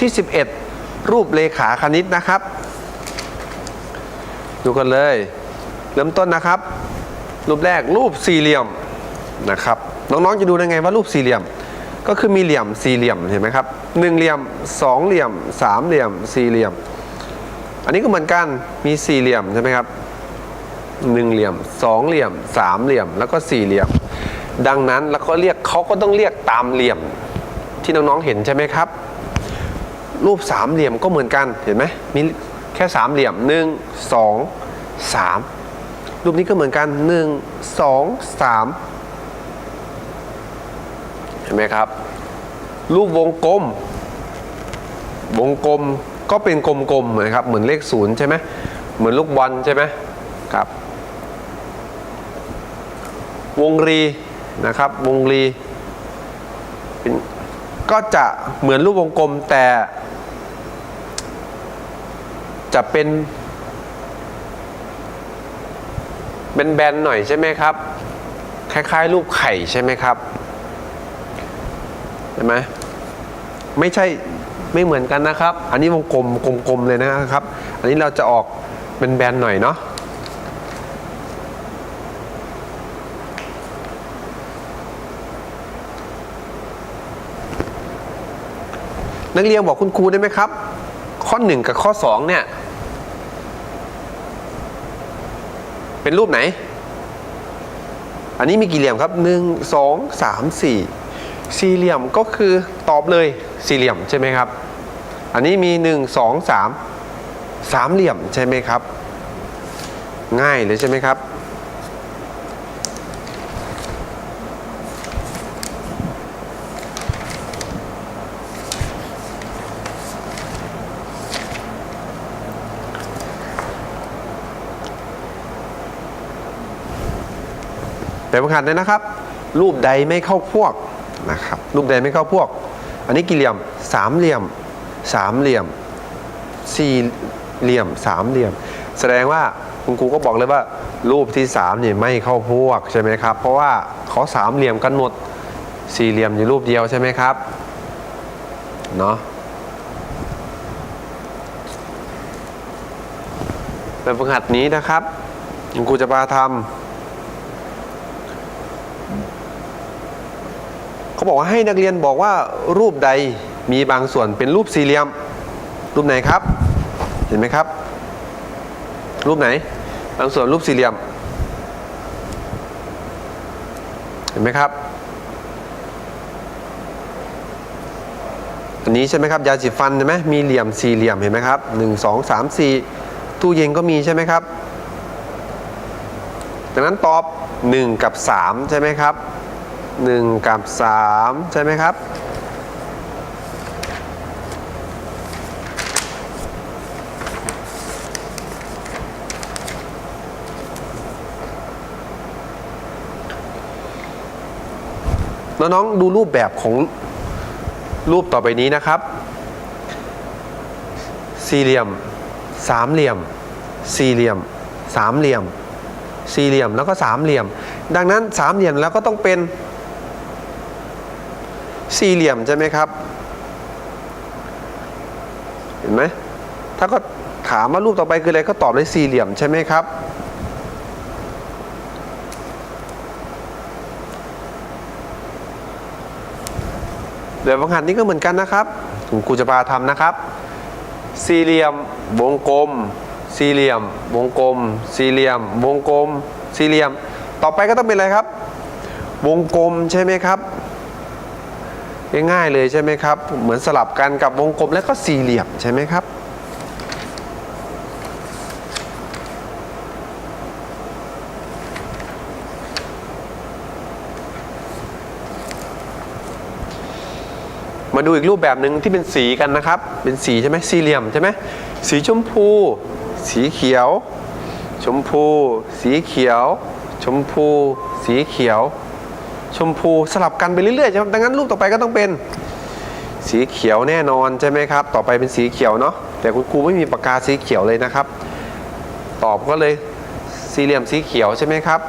ทที่ 11 รูปเลขาคณิตนะครับ ดูกันเลย เริ่มต้นนะครับ รูปแรกรูปสี่เหลี่ยมนะครับ น้องๆจะดูได้ไงว่ารูปสี่เหลี่ยม ก็คือมีเหลี่ยมสี่เหลี่ยมเห็นไหมครับหนึ่งเหลี่ยมสองเหลี่ยมสามเหลี่ยมสี่เหลี่ยม อันนี้ก็เหมือนกันมีสี่เหลี่ยมใช่ไหมครับหนึ่งเหลี่ยมสองเหลี่ยมสามเหลี่ยมแล้วก็สี่เหลี่ยม ดังนั้นแล้วก็เรียกเขาก็ต้องเรียกตามเหลี่ยมที่น้องๆเห็นใช่ไหมครับ รูปสามเหลี่ยมก็เหมือนกันเห็นไหมมีแค่สามเหลี่ยมหนึ่งสองสามรูปนี้ก็เหมือนกันหนึ่งสองสามเห็นไหมครับ รูปวงกลม วงกลมก็เป็นกลมๆเหมือนครับเหมือนเลขศูนย์ใช่ไหมเหมือนลูกบอลใช่ไหมครับ วงรีนะครับวงรีเป็นก็จะเหมือนรูปวงกลมแต่ จะเป็นเป็นแบนหน่อยใช่ไหมครับ คล้าย ๆ รูปไข่ใช่ไหมครับเห็นไหมไม่ใช่ไม่เหมือนกันนะครับ อันนี้วงกลมกลมๆเลยนะครับ อันนี้เราจะออกเป็นแบนหน่อยเนาะนักเรียนบอกคุณครูได้ไหมครับ ข้อ 1 กับข้อ 2 เนี่ย เป็นรูปไหน อันนี้มีกี่เหลี่ยมครับ1 2 3 4สี่เหลี่ยมก็คือตอบเลยสี่เหลี่ยมใช่ไหมครับ อันนี้มี1 2 3สามเหลี่ยมใช่ไหมครับ ง่ายเลยใช่ไหมครับ แต่ประการเลยนะครับ รูปใดไม่เข้าพวกนะครับ รูปใดไม่เข้าพวก อันนี้กี่เหลี่ยมสามเหลี่ยมสามเหลี่ยมสี่เหลี่ยมสามเหลี่ยม แสดงว่าคุณครูก็บอกเลยว่า รูปที่สามเนี่ยไม่เข้าพวกใช่ไหมครับ เพราะว่าเขาสามเหลี่ยมกันหมดสี่เหลี่ยมอยู่รูปเดียวใช่ไหมครับเนาะแบบฝึกหัดนี้นะครับคุณครูจะพาทำ เขาบอกว่าให้นักเรียนบอกว่ารูปใดมีบางส่วนเป็นรูปสี่เหลี่ยม รูปไหนครับ เห็นไหมครับ รูปไหน บางส่วนรูปสี่เหลี่ยม เห็นไหมครับ อันนี้ใช่ไหมครับยาสีฟันใช่ไหมมีเหลี่ยมสี่เหลี่ยมเห็นไหมครับหนึ่งสองสามสี่ตู้เย็นก็มีใช่ไหมครับดังนั้นตอบ 1 กับ 3 ใช่ไหมครับ 1 กับ 3 ใช่ไหมครับ น้องๆดูรูปแบบของรูปต่อไปนี้นะครับ สี่เหลี่ยม สามเหลี่ยม สี่เหลี่ยม สามเหลี่ยม สี่เหลี่ยมแล้วก็สามเหลี่ยม ดังนั้นสามเหลี่ยมแล้วก็ต้องเป็น สี่เหลี่ยมใช่ไหมครับ เห็นไหมถ้าก็ถามว่ารูปต่อไปคืออะไรก็ตอบเลยสี่เหลี่ยมใช่ไหมครับ เดี๋ยวบางหันนี้ก็เหมือนกันนะครับคุณครูจะพาทำนะครับ สี่เหลี่ยม วงกลม สี่เหลี่ยม วงกลม สี่เหลี่ยม วงกลม สี่เหลี่ยม ต่อไปก็ต้องเป็นอะไรครับ วงกลมใช่ไหมครับ ง่ายๆเลยใช่ไหมครับ เหมือนสลับกันกับวงกลมและก็สี่เหลี่ยมใช่ไหมครับ มาดูอีกรูปแบบหนึ่งที่เป็นสีกันนะครับ เป็นสีใช่ไหมสี่เหลี่ยมใช่ไหมสีชมพู สีเขียว ชมพู สีเขียว ชมพู สีเขียว ชมพูสลับกันไปเรื่อยๆใช่ไหมดังนั้นรูปต่อไปก็ต้องเป็นสีเขียวแน่นอนใช่ไหมครับ ต่อไปเป็นสีเขียวเนาะแต่คุณครูไม่มีปากกาสีเขียวเลยนะครับ ตอบก็เลยสี่เหลี่ยมสีเขียวใช่ไหมครับ